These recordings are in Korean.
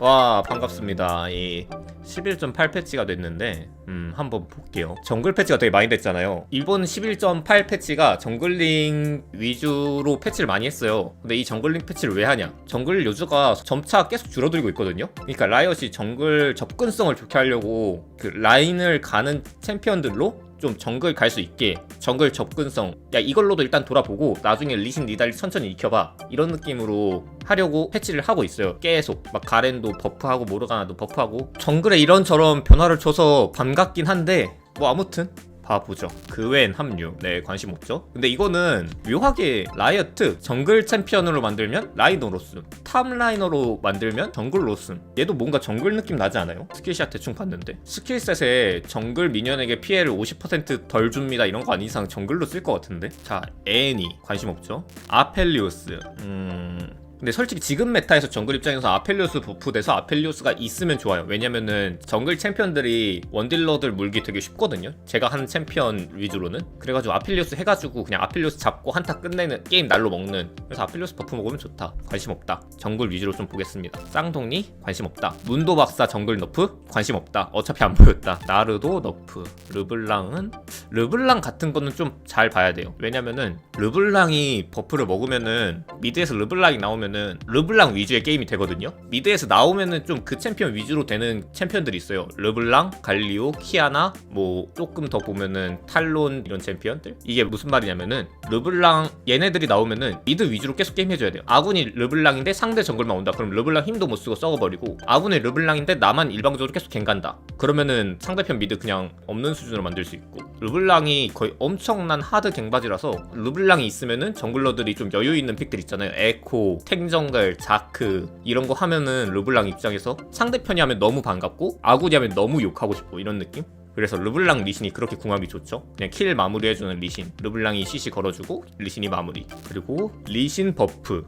와 반갑습니다. 이 11.8 패치가 됐는데 음 한번 볼게요. 정글 패치가 되게 많이 됐잖아요. 이번 11.8 패치가 정글링 위주로 패치를 많이 했어요. 근데 이 정글링 패치를 왜 하냐? 정글 요즈가 점차 계속 줄어들고 있거든요. 그러니까 라이엇이 정글 접근성을 좋게 하려고 그 라인을 가는 챔피언들로 좀 정글 갈 수 있게 정글 접근성. 야 이걸로도 일단 돌아보고 나중에 리신 니달리 천천히 익혀봐. 이런 느낌으로 하려고 패치를 하고 있어요. 계속. 막 가렌도 버프하고 모르가나도 버프하고. 정글에 이런저런 변화를 줘서 반갑긴 한데 뭐 아무튼 봐보죠. 그 외엔 합류. 네, 관심 없죠. 근데 이거는 묘하게 라이어트 정글 챔피언으로 만들면 라이너 로슨, 탑 라이너로 만들면 정글 로슨. 얘도 뭔가 정글 느낌 나지 않아요? 스킬샷 대충 봤는데 스킬셋에 정글 미니언에게 피해를 50%덜 줍니다. 이런 거 아닌 이상 정글로 쓸 것 같은데. 자, 애니 관심 없죠. 아펠리오스. 음. 근데 솔직히 지금 메타에서 정글 입장에서 아펠리오스 버프 돼서 아펠리오스가 있으면 좋아요. 왜냐면은 정글 챔피언들이 원딜러들 물기 되게 쉽거든요. 제가 한 챔피언 위주로는. 그래가지고 아펠리오스 해가지고 그냥 아펠리오스 잡고 한타 끝내는 게임 날로 먹는. 그래서 아펠리오스 버프 먹으면 좋다. 관심 없다. 정글 위주로 좀 보겠습니다. 쌍둥이 관심 없다. 문도 박사 정글 너프 관심 없다. 어차피 안 보였다. 나르도 너프. 르블랑은 르블랑 같은 거는 좀 잘 봐야 돼요. 왜냐면은 르블랑이 버프를 먹으면은 미드에서 르블랑이 나오면 은 르블랑 위주의 게임이 되거든요. 미드에서 나오면은 좀 그 챔피언 위주로 되는 챔피언들이 있어요. 르블랑, 갈리오, 키아나, 뭐 조금 더 보면은 탈론 이런 챔피언들. 이게 무슨 말이냐면은 르블랑 얘네들이 나오면은 미드 위주로 계속 게임 해줘야 돼요. 아군이 르블랑인데 상대 정글만 온다. 그럼 르블랑 힘도 못 쓰고 썩어버리고 아군이 르블랑인데 나만 일방적으로 계속 갱간다. 그러면은 상대편 미드 그냥 없는 수준으로 만들 수 있고 르블랑이 거의 엄청난 하드 갱바지라서 르블랑이 있으면은 정글러들이 좀 여유 있는 픽들 있잖아요. 에코, 탱 정글, 자크 이런 거 하면은 르블랑 입장에서 상대편이 하면 너무 반갑고 아군이 하면 너무 욕하고 싶고 이런 느낌? 그래서 르블랑 리신이 그렇게 궁합이 좋죠. 그냥 킬 마무리해주는 리신. 르블랑이 CC 걸어주고 리신이 마무리. 그리고 리신 버프.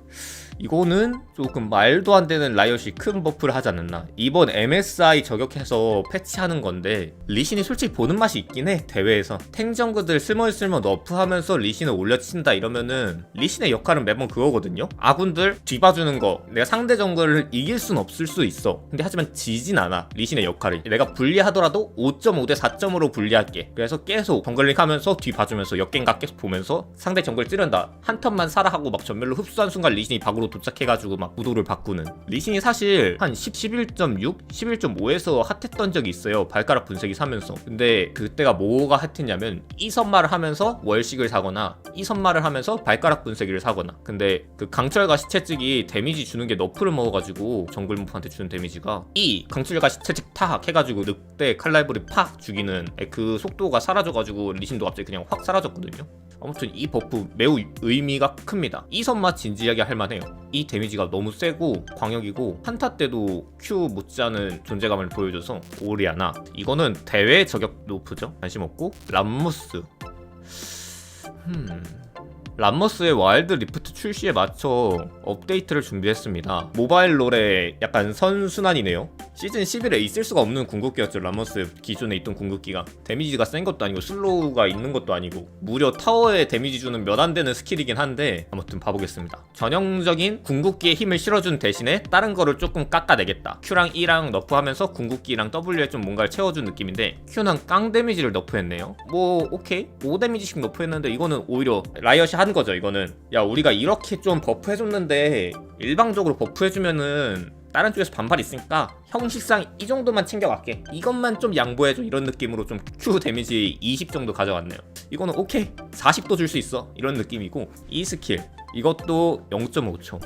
이거는 조금 말도 안 되는 라이엇이 큰 버프를 하지 않았나. 이번 MSI 저격해서 패치하는 건데 리신이 솔직히 보는 맛이 있긴 해. 대회에서 탱정그들 스멀스멀 너프하면서 리신을 올려친다 이러면은 리신의 역할은 매번 그거거든요. 아군들 뒤봐주는 거. 내가 상대 정글을 이길 순 없을 수 있어. 근데 하지만 지진 않아. 리신의 역할이. 내가 불리하더라도 5.5 대 4점으로 불리할게. 그래서 계속 정글링 하면서 뒤 봐주면서 역갱각 계속 보면서 상대 정글 찌른다. 한 턴만 살아 하고 막 전멸로 흡수한 순간 리신이 박으로 도착해가지고 막 구도를 바꾸는. 리신이 사실 한 10, 11.6, 11.5에서 핫했던 적이 있어요. 발가락 분쇄기 사면서. 근데 그때가 뭐가 핫했냐면 이선마를 하면서 월식을 사거나 이선마를 하면서 발가락 분쇄기를 사거나. 근데 그 강철과 시체찍이 데미지 주는 게 너프를 먹어가지고 정글 무프한테 주는 데미지가 이 강철과 시체찍 탁 해가지고 늑대 칼날브리 팍 죽이는 그 속도가 사라져가지고 리신도 갑자기 그냥 확 사라졌거든요. 아무튼 이 버프 매우 의미가 큽니다. 이 선마 진지하게 할만해요. 이 데미지가 너무 세고 광역이고 한타 때도 Q 못지않은 존재감을 보여줘서 오리아나. 이거는 대회 저격 노프죠? 관심 없고 람무스. 음 람머스의 와일드 리프트 출시에 맞춰 업데이트를 준비했습니다. 모바일 롤의 약간 선순환이네요. 시즌 11에 있을 수가 없는 궁극기였죠. 람머스 기존에 있던 궁극기가 데미지가 센 것도 아니고 슬로우가 있는 것도 아니고 무려 타워에 데미지 주는 몇 안 되는 스킬이긴 한데 아무튼 봐보겠습니다. 전형적인 궁극기에 힘을 실어준 대신에 다른 거를 조금 깎아내겠다. Q랑 E랑 너프하면서 궁극기랑 W에 좀 뭔가를 채워준 느낌인데 Q는 깡 데미지를 너프했네요. 뭐 오케이 5 데미지씩 너프했는데 이거는 오히려 라이엇이 한 거죠. 이거는. 야 우리가 이렇게 좀 버프해줬는데 일방적으로 버프해주면은 다른 쪽에서 반발 있으니까 형식상 이 정도만 챙겨갈게. 이것만 좀 양보해줘. 이런 느낌으로 좀 Q 데미지 20 정도 가져갔네요. 이거는 오케이. 40도 줄 수 있어. 이런 느낌이고 이 스킬. 이것도 0.5초.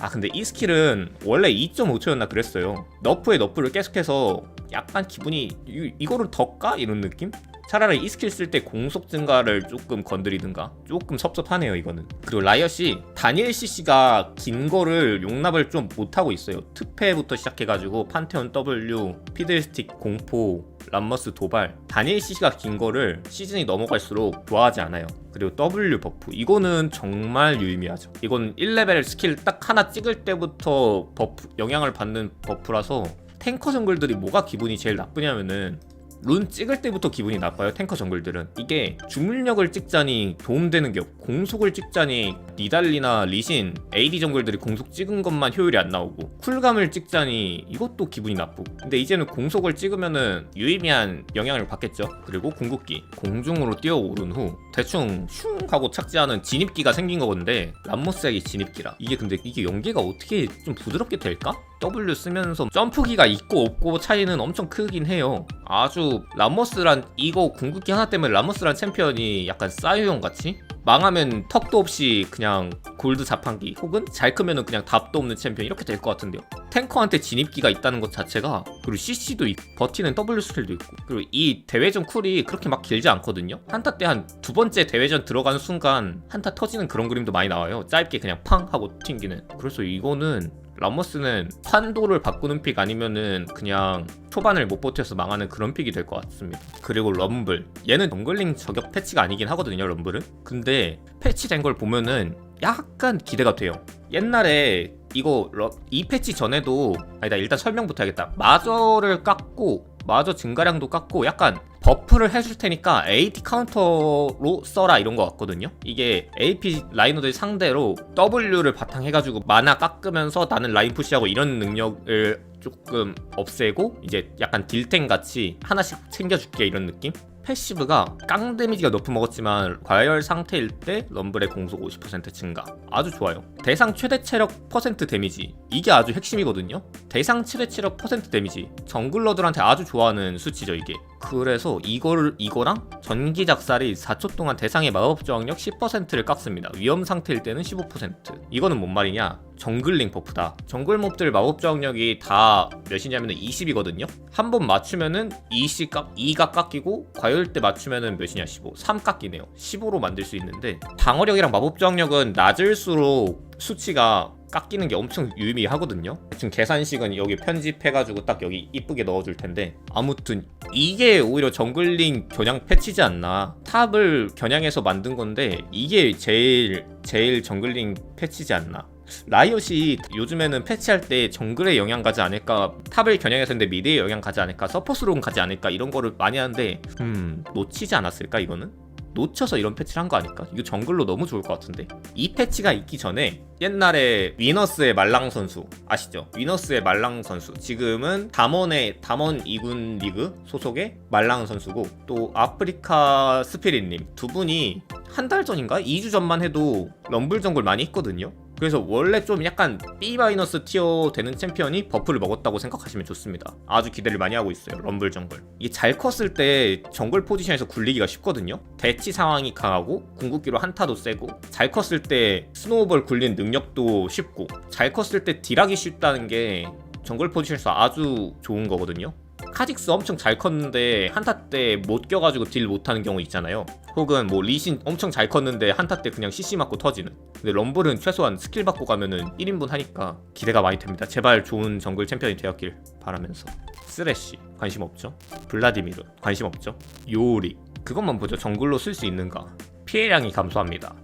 아 근데 이 스킬은 원래 2.5초였나 그랬어요. 너프에 너프를 계속해서 약간 기분이 이, 이거를 더 까? 이런 느낌? 차라리 이 스킬 쓸 때 공속 증가를 조금 건드리든가. 조금 섭섭하네요 이거는. 그리고 라이엇이 다니엘 CC가 긴 거를 용납을 좀 못하고 있어요. 특패부터 시작해가지고 판테온 W 피들스틱 공포 람머스 도발. 다니엘 CC가 긴 거를 시즌이 넘어갈수록 좋아하지 않아요. 그리고 W 버프. 이거는 정말 유의미하죠. 이건 1레벨 스킬 딱 하나 찍을 때부터 버프 영향을 받는 버프라서 탱커 정글들이 뭐가 기분이 제일 나쁘냐면은 룬 찍을 때부터 기분이 나빠요 탱커 정글들은. 이게 주물력을 찍자니 도움되는 게 없고 공속을 찍자니 니달리나 리신 AD 정글들이 공속 찍은 것만 효율이 안 나오고 쿨감을 찍자니 이것도 기분이 나쁘고. 근데 이제는 공속을 찍으면은 유의미한 영향을 받겠죠. 그리고 궁극기 공중으로 뛰어오른 후 대충 슝 하고 착지하는 진입기가 생긴 거건데 람모스에게 진입기라. 이게 근데 이게 연계가 어떻게 좀 부드럽게 될까? W 쓰면서 점프기가 있고 없고 차이는 엄청 크긴 해요. 아주 람머스란 이거 궁극기 하나 때문에 람머스란 챔피언이 약간 싸유형 같이 망하면 턱도 없이 그냥 골드 자판기 혹은 잘 크면은 그냥 답도 없는 챔피언 이렇게 될 것 같은데요. 탱커한테 진입기가 있다는 것 자체가 그리고 CC도 있고 버티는 W 스킬도 있고 그리고 이 대회전 쿨이 그렇게 막 길지 않거든요. 한타 때 한 두 번째 대회전 들어가는 순간 한타 터지는 그런 그림도 많이 나와요. 짧게 그냥 팡 하고 튕기는. 그래서 이거는 람머스는 판도를 바꾸는 픽 아니면은 그냥 초반을 못 버텨서 망하는 그런 픽이 될 것 같습니다. 그리고 럼블. 얘는 덩글링 저격 패치가 아니긴 하거든요, 럼블은. 근데 패치된 걸 보면은 약간 기대가 돼요. 옛날에 이거 러- 이 패치 전에도 아니다 일단 설명부터 해야겠다. 마저를 깎고 마저 증가량도 깎고 약간 버프를 해줄 테니까 AT 카운터로 써라 이런 거 같거든요. 이게 AP 라이너들 상대로 W를 바탕 해가지고 마나 깎으면서 나는 라인 푸시하고 이런 능력을 조금 없애고 이제 약간 딜탱 같이 하나씩 챙겨줄게 이런 느낌? 패시브가 깡 데미지가 높은 먹었지만 과열 상태일 때 럼블의 공속 50% 증가. 아주 좋아요. 대상 최대 체력 퍼센트 데미지. 이게 아주 핵심이거든요. 대상 최대 체력 퍼센트 데미지. 정글러들한테 아주 좋아하는 수치죠 이게 그래서 이걸 이거랑 전기 작살이 4초 동안 대상의 마법 저항력 10%를 깎습니다. 위험 상태일 때는 15% 이거는 뭔 말이냐? 정글링 버프다. 정글 몹들 마법 저항력이 다 몇이냐면 20이거든요. 한 번 맞추면은 2씩 깎 2가 깎이고 과열 때 맞추면은 몇이냐? 15 3 깎이네요. 15로 만들 수 있는데 방어력이랑 마법 저항력은 낮을수록 수치가 깎이는 게 엄청 유의미하거든요. 지금 계산식은 여기 편집해가지고 딱 여기 이쁘게 넣어줄 텐데 아무튼 이게 오히려 정글링 겨냥 패치지 않나. 탑을 겨냥해서 만든 건데 이게 제일 제일 정글링 패치지 않나. 라이엇이 요즘에는 패치할 때 정글에 영향 가지 않을까 탑을 겨냥해서 했는데 미드에 영향 가지 않을까 서포스로 가지 않을까 이런 거를 많이 하는데 음 놓치지 않았을까 이거는? 놓쳐서 이런 패치를 한 거 아닐까? 이거 정글로 너무 좋을 것 같은데? 이 패치가 있기 전에 옛날에 위너스의 말랑 선수 아시죠? 위너스의 말랑 선수 지금은 담원의 담원 2군 리그 소속의 말랑 선수고 또 아프리카 스피릿님 두 분이 한 달 전인가? 2주 전만 해도 럼블 정글 많이 했거든요. 그래서 원래 좀 약간 B 티어 되는 챔피언이 버프를 먹었다고 생각하시면 좋습니다. 아주 기대를 많이 하고 있어요. 럼블 정글. 이게 잘 컸을 때 정글 포지션에서 굴리기가 쉽거든요. 대치 상황이 강하고 궁극기로 한타도 세고 잘 컸을 때 스노우볼 굴린 능력도 쉽고 잘 컸을 때 딜하기 쉽다는 게 정글 포지션에서 아주 좋은 거거든요. 카직스 엄청 잘 컸는데 한타 때 못 껴가지고 딜 못하는 경우 있잖아요. 혹은 뭐 리신 엄청 잘 컸는데 한타 때 그냥 CC 맞고 터지는. 근데 럼블은 최소한 스킬 받고 가면은 1인분 하니까 기대가 많이 됩니다. 제발 좋은 정글 챔피언이 되었길 바라면서. 쓰레쉬 관심 없죠. 블라디미르 관심 없죠. 요리 그것만 보죠. 정글로 쓸 수 있는가. 피해량이 감소합니다.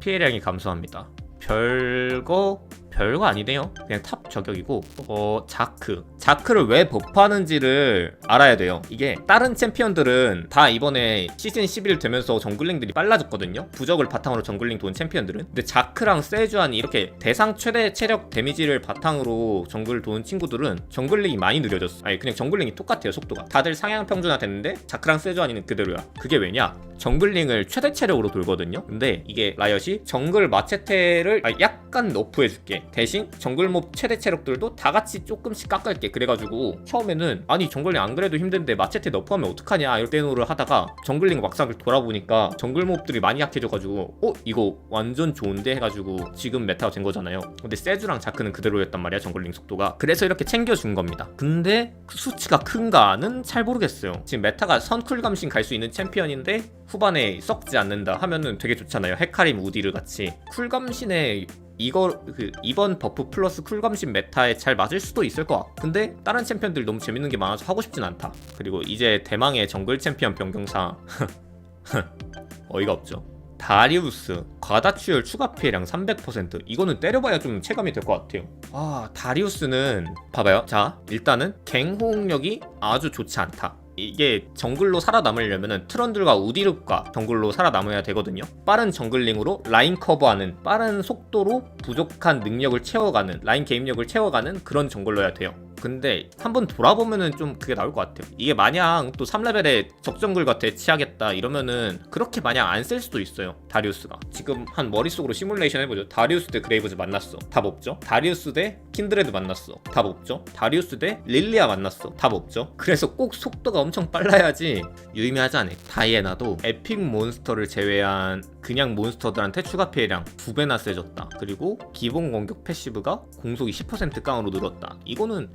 피해량이 감소합니다. 별거 별거 아니네요. 그냥 탑 저격이고 어 자크 자크를 왜 버프하는지를 알아야 돼요. 이게 다른 챔피언들은 다 이번에 시즌 11 되면서 정글링들이 빨라졌거든요. 부적을 바탕으로 정글링 돈 챔피언들은. 근데 자크랑 세주안이 이렇게 대상 최대 체력 데미지를 바탕으로 정글 도는 친구들은 정글링이 많이 느려졌어. 아니 그냥 정글링이 똑같아요 속도가. 다들 상향 평준화 됐는데 자크랑 세주안이는 그대로야. 그게 왜냐? 정글링을 최대 체력으로 돌거든요. 근데 이게 라이엇이 정글 마체테를 아, 약간 너프해줄게. 대신 정글몹 최대 체력들도 다 같이 조금씩 깎을게. 그래가지고 처음에는 아니 정글링 안 그래도 힘든데 마체테 너프하면 어떡하냐 이럴 때노를 하다가 정글링 막상 돌아보니까 정글몹들이 많이 약해져가지고 어 이거 완전 좋은데 해가지고 지금 메타가 된 거잖아요. 근데 세주랑 자크는 그대로였단 말이야 정글링 속도가. 그래서 이렇게 챙겨준 겁니다. 근데 그 수치가 큰가는 잘 모르겠어요. 지금 메타가 선쿨 감신 갈 수 있는 챔피언인데 후반에 썩지 않는다 하면은 되게 좋잖아요. 헤카림 우디르 같이 쿨감신에 이거 그 이번 버프 플러스 쿨감신 메타에 잘 맞을 수도 있을 것 같고 근데 다른 챔피언들 너무 재밌는 게 많아서 하고 싶진 않다. 그리고 이제 대망의 정글 챔피언 변경상 어이가 없죠. 다리우스 과다출혈 추가 피해량 300% 이거는 때려봐야 좀 체감이 될 것 같아요. 아 다리우스는 봐봐요. 자 일단은 갱 호응력이 아주 좋지 않다. 이게 정글로 살아남으려면은 트런들과 우디르과 정글로 살아남아야 되거든요. 빠른 정글링으로 라인 커버하는 빠른 속도로 부족한 능력을 채워가는 라인 개입력을 채워가는 그런 정글러야 돼요. 근데 한번 돌아보면은 좀 그게 나올 것 같아요. 이게 마냥 또 3레벨에 적정글과 대치하겠다 이러면은 그렇게 마냥 안 쓸 수도 있어요. 다리우스가. 지금 한 머릿속으로 시뮬레이션 해보죠. 다리우스 대 그레이브즈 만났어. 답 없죠. 다리우스 대 킨드레드 만났어. 답 없죠. 다리우스 대 릴리아 만났어. 답 없죠. 그래서 꼭 속도가 엄청 빨라야지 유의미하지 않아. 다이애나도 에픽 몬스터를 제외한 그냥 몬스터들한테 추가 피해량 두 배나 세졌다. 그리고 기본 공격 패시브가 공속이 10% 깡으로 늘었다. 이거는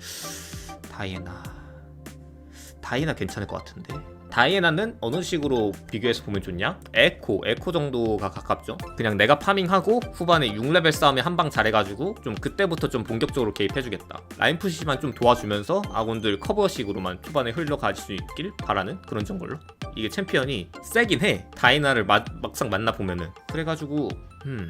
다이애나 다이애나 괜찮을 것 같은데 다이애나는 어느 식으로 비교해서 보면 좋냐? 에코, 에코 정도가 가깝죠. 그냥 내가 파밍하고 후반에 6레벨 싸움에 한 방 잘해가지고 좀 그때부터 좀 본격적으로 개입해주겠다. 라인 푸시만 좀 도와주면서 아군들 커버식으로만 초반에 흘러가질 수 있길 바라는 그런 정글로. 이게 챔피언이 세긴 해. 다이애나를 마- 막상 만나 보면은 그래가지고 음.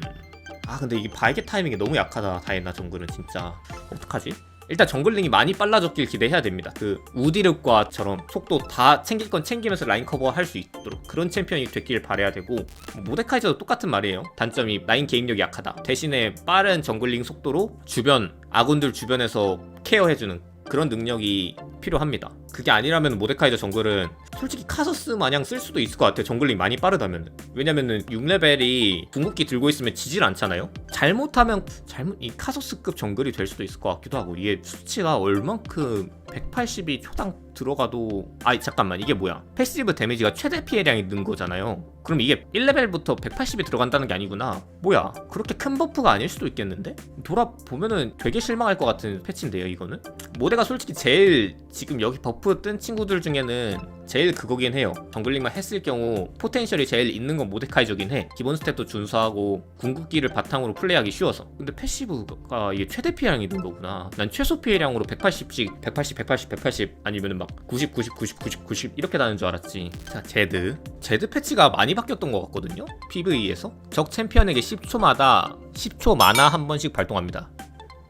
아 근데 이게 발개 타이밍이 너무 약하다 다이애나 정글은 진짜 어떡하지? 일단 정글링이 많이 빨라졌길 기대해야 됩니다. 그 우디르과처럼 속도 다 챙길 건 챙기면서 라인 커버 할 수 있도록 그런 챔피언이 됐길 바래야 되고 뭐 모데카이저도 똑같은 말이에요. 단점이 라인 개입력이 약하다. 대신에 빠른 정글링 속도로 주변 아군들 주변에서 케어해주는 그런 능력이 필요합니다. 그게 아니라면 모데카이저 정글은 솔직히 카서스 마냥 쓸 수도 있을 것 같아요. 정글링 많이 빠르다면. 왜냐면은 6레벨이 궁극기 들고 있으면 지질 않잖아요. 잘못하면 잘못 이 카서스급 정글이 될 수도 있을 것 같기도 하고 이게 수치가 얼만큼 180이 초당 들어가도 아이 잠깐만 이게 뭐야? 패시브 데미지가 최대 피해량이 는 거잖아요. 그럼 이게 1레벨부터 180이 들어간다는 게 아니구나. 뭐야? 그렇게 큰 버프가 아닐 수도 있겠는데? 돌아보면은 되게 실망할 것 같은 패치인데요 이거는? 모데가 솔직히 제일 지금 여기 버프 뜬 친구들 중에는 제일 그거긴 해요. 정글링만 했을 경우 포텐셜이 제일 있는 건 모데카이저긴 해. 기본 스탯도 준수하고 궁극기를 바탕으로 플레이하기 쉬워서. 근데 패시브가 이게 최대 피해량이 는 거구나. 난 최소 피해량으로 180씩 180 180 180 아니면은 막90 90 90 90 90 이렇게 나는 줄 알았지. 자 제드. 제드 패치가 많이 바뀌었던 것 같거든요 PVE에서. 적 챔피언에게 10초마다 10초 마나 한 번씩 발동합니다.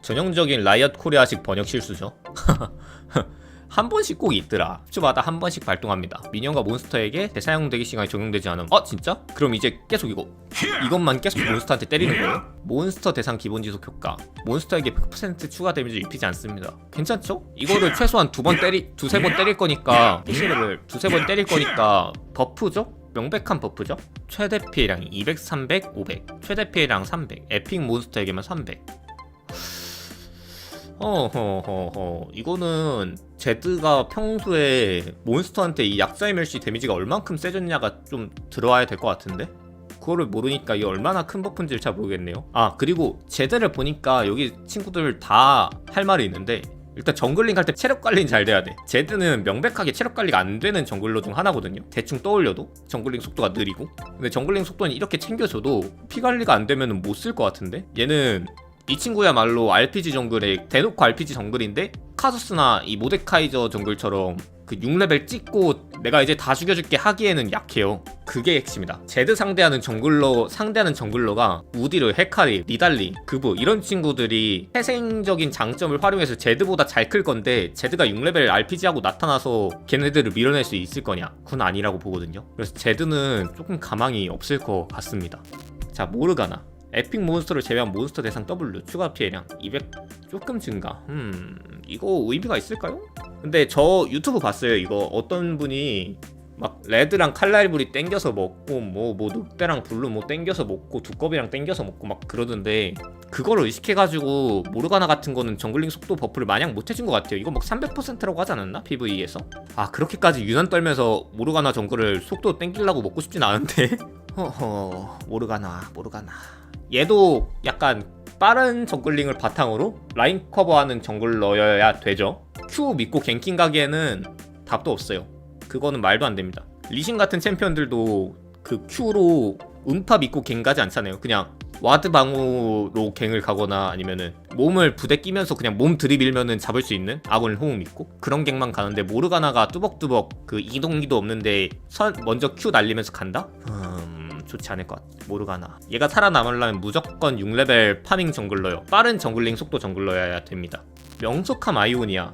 전형적인 라이엇 코리아식 번역 실수죠 한 번씩 꼭 있더라. 주마다 한 번씩 발동합니다. 미니언과 몬스터에게 대사용 대기 시간이 적용되지 않음. 어 진짜? 그럼 이제 계속 이거 이것만 계속 몬스터한테 때리는 거예요? 몬스터 대상 기본 지속 효과. 몬스터에게 100% 추가 데미지 입히지 않습니다. 괜찮죠? 이거를 최소한 두 번 때리 두세 번 때릴 거니까 피시를 두세 번 때릴 거니까 버프죠? 명백한 버프죠? 최대 피해량이 200, 300, 500. 최대 피해량 300. 에픽 몬스터에게만 300. 어허허허. 이거는 제드가 평소에 몬스터한테 이 약자의 멸시 데미지가 얼만큼 세졌냐가 좀 들어와야 될 것 같은데? 그거를 모르니까 이게 얼마나 큰 버프인지를 잘 모르겠네요. 아 그리고 제드를 보니까 여기 친구들 다 할 말이 있는데 일단 정글링 할 때 체력 관리는 잘 돼야 돼. 제드는 명백하게 체력 관리가 안 되는 정글러 중 하나거든요. 대충 떠올려도 정글링 속도가 느리고. 근데 정글링 속도는 이렇게 챙겨줘도 피 관리가 안 되면 못 쓸 것 같은데? 얘는 이 친구야말로 RPG 정글의 대놓고 RPG 정글인데 카소스나 이 모데카이저 정글처럼 그 6레벨 찍고 내가 이제 다 죽여줄게 하기에는 약해요. 그게 핵심이다. 제드 상대하는 정글러 상대하는 정글러가 우디르, 헤카리, 니달리, 그브 이런 친구들이 태생적인 장점을 활용해서 제드보다 잘 클 건데 제드가 6레벨 RPG하고 나타나서 걔네들을 밀어낼 수 있을 거냐? 그건 아니라고 보거든요. 그래서 제드는 조금 가망이 없을 것 같습니다. 자 모르가나 에픽 몬스터를 제외한 몬스터 대상 W 추가 피해량 200 조금 증가. 음, 이거 의미가 있을까요? 근데 저 유튜브 봤어요. 이거 어떤 분이 막 레드랑 칼날불이 땡겨서 먹고 뭐뭐 늑대랑 블루 뭐 땡겨서 먹고 두꺼비랑 땡겨서 먹고 막 그러던데 그거를 의식해가지고 모르가나 같은 거는 정글링 속도 버프를 마냥 못 해준 것 같아요. 이거 막 300%라고 하지 않았나? PVE에서? 아 그렇게까지 유난 떨면서 모르가나 정글을 속도 땡기려고 먹고 싶진 않은데. 허허 모르가나 모르가나. 얘도 약간 빠른 정글링을 바탕으로 라인 커버하는 정글러여야 되죠. Q 믿고 갱킹 가기에는 답도 없어요. 그거는 말도 안 됩니다. 리신 같은 챔피언들도 그 Q로 음파 믿고 갱 가지 않잖아요. 그냥 와드 방어로 갱을 가거나 아니면은 몸을 부대 끼면서 그냥 몸 들이밀면은 잡을 수 있는 아군을 호응 믿고 그런 갱만 가는데 모르가나가 뚜벅뚜벅 그 이동기도 없는데 선 먼저 Q 날리면서 간다? 음 좋지 않을 것 같아. 모르가나. 얘가 살아남으려면 무조건 6레벨 파밍 정글러요. 빠른 정글링 속도 정글러여야 됩니다. 명석함 아이오니아.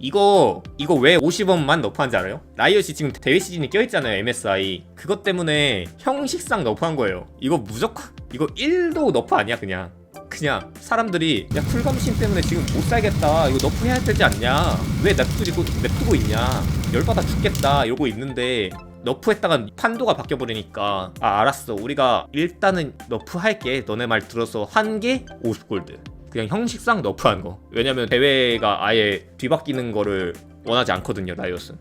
이거 이거 왜 50원만 너프한지 알아요? 라이엇이 지금 대회 시즌이 껴있잖아요 MSI 그것 때문에 형식상 너프한 거예요 이거 무조건 이거 1도 너프 아니야 그냥 그냥 사람들이 야 쿨검신 때문에 지금 못 살겠다 이거 너프 해야 되지 않냐 왜 냅두고 냅두고 있냐 열받아 죽겠다 이러고 있는데 너프했다가 판도가 바뀌어 버리니까. 아 알았어. 우리가 일단은 너프할게. 너네 말 들어서 한 개 50골드. 그냥 형식상 너프한 거. 왜냐면 대회가 아예 뒤바뀌는 거를 원하지 않거든요 라이엇은.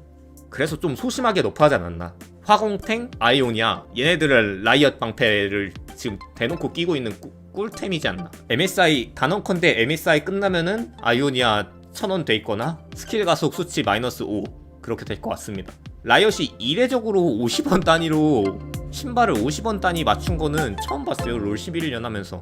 그래서 좀 소심하게 너프하지 않았나? 화공탱? 아이오니아. 얘네들을 라이엇 방패를 지금 대놓고 끼고 있는 꿀- 꿀템이지 않나? MSI 단언컨대 MSI 끝나면은 아이오니아 1000원 돼 있거나 스킬 가속 수치 마이너스 5 그렇게 될 것 같습니다. 라이엇이 이례적으로 50원 단위로 신발을 50원 단위 맞춘 거는 처음 봤어요 롤 11년 하면서